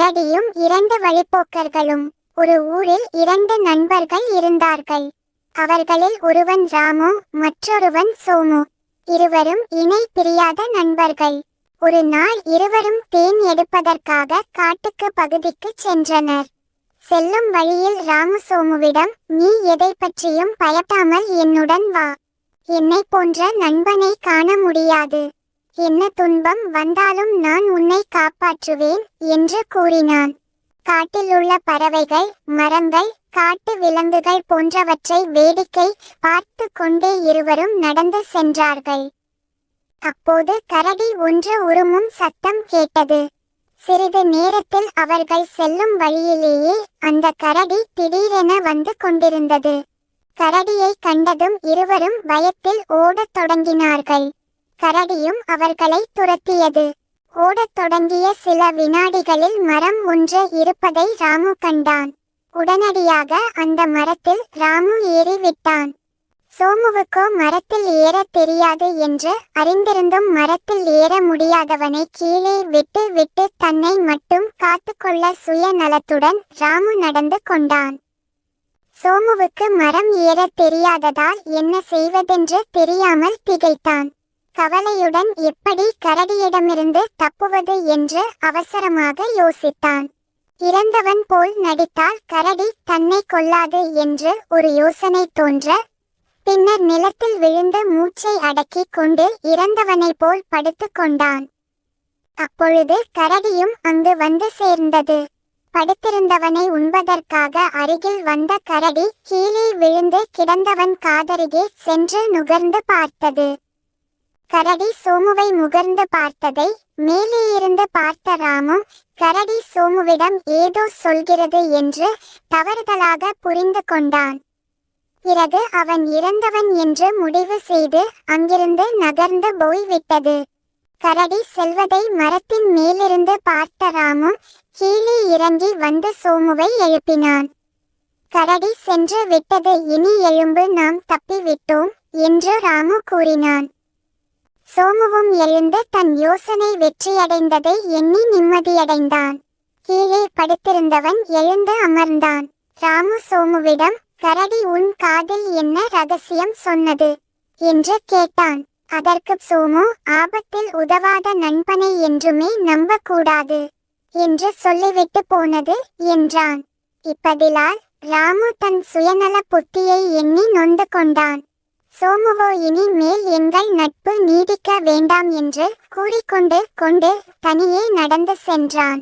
கரடியும் இரண்டு வழிப்போக்கர்களும். ஒரு ஊரில் இரண்டு நண்பர்கள் இருந்தார்கள். அவர்களில் ஒருவன் ராமு மற்றொருவன் சோமு. இருவரும் இணை பிரியாத நண்பர்கள். ஒரு நாள் இருவரும் தேன் எடுப்பதற்காக காட்டுக்கு பகுதிக்கு சென்றனர். செல்லும் வழியில் ராமு சோமுவிடம் நீ எதை பற்றியும் பயப்படாமல் என்னுடன் வா. என்னை போன்ற நண்பனை காண முடியாது. என்ன துன்பம் வந்தாலும் நான் உன்னை காப்பாற்றுவேன் என்று கூறினான். காட்டிலுள்ள பறவைகள் மரங்கள் காட்டு விலங்குகள் போன்றவற்றை வேடிக்கை பார்த்து கொண்டே இருவரும் நடந்து சென்றார்கள். அப்போது கரடி ஒன்று உருமும் சத்தம் கேட்டது. சிறிது நேரத்தில் அவர்கள் செல்லும் வழியிலேயே அந்த கரடி திடீரென வந்து கொண்டிருந்தது. கரடியை கண்டதும் இருவரும் பயத்தில் ஓடத் தொடங்கினார்கள். கரடியும் அவர்களை துரத்தியது. ஓடத் தொடங்கிய சில வினாடிகளில் மரம் ஒன்று இருப்பதை ராமு கண்டான். உடனடியாக அந்த மரத்தில் ராமு ஏறிவிட்டான். சோமுவுக்கோ மரத்தில் ஏற தெரியாது என்று அறிந்திருந்தும் மரத்தில் ஏற முடியாதவனை கீழே விட்டு விட்டு தன்னை மட்டும் காத்துக்கொள்ள சுயநலத்துடன் ராமு நடந்து கொண்டான். சோமுவுக்கு மரம் ஏற தெரியாததால் என்ன செய்வதென்று தெரியாமல் திகைத்தான். கவலையுடன் எப்படி கரடியிடமிருந்து தப்புவது என்று அவசரமாக யோசித்தான். இறந்தவன் போல் நடித்தால் கரடி தன்னை கொல்லாது என்று ஒரு யோசனை தோன்ற பின்னர் நிலத்தில் விழுந்து மூச்சை அடக்கிக் கொண்டு இறந்தவனைப் போல் படுத்து கொண்டான். அப்பொழுது கரடியும் அங்கு வந்து சேர்ந்தது. படுத்திருந்தவனை உண்பதற்காக அருகில் வந்த கரடி கீழே விழுந்து கிடந்தவன் காதருகே சென்று நுகர்ந்து பார்த்தது. கரடி சோமுவை முகர்ந்து பார்த்ததை மேலே இருந்து பார்த்த ராமும் கரடி சோமுவிடம் ஏதோ சொல்கிறது என்று தவறுதலாக புரிந்து கொண்டான். பிறகு அவன் இறந்தவன் என்று முடிவு செய்து அங்கிருந்து நகர்ந்து போய்விட்டது. கரடி செல்வதை மரத்தின் மேலிருந்து பார்த்த ராமும் கீழே இறங்கி வந்து சோமுவை எழுப்பினான். கரடி சென்று விட்டது இனி எழும்பு நாம் தப்பிவிட்டோம் என்று ராமு கூறினான். சோமுவும் எழுந்து தன் யோசனை வெற்றியடைந்ததை எண்ணி நிம்மதியடைந்தான். கீழே படுத்திருந்தவன் எழுந்து அமர்ந்தான். ராமு சோமுவிடம் கரடி உன் காதில் என்ன ரகசியம் சொன்னது? என்று கேட்டான். அதற்கு சோமு ஆபத்தில் உதவாத நண்பனை என்றுமே நம்பக்கூடாது என்று சொல்லிவிட்டு போனது என்றான். இப்பதிலால் ராமு தன் சுயநல புத்தியை எண்ணி நொந்து கொண்டான். சோமுவோ இனி மேல் எங்கள் நட்பு நீடிக்க வேண்டாம் என்று கூறிக்கொண்டு கொண்டு தனியே நடந்து சென்றான்.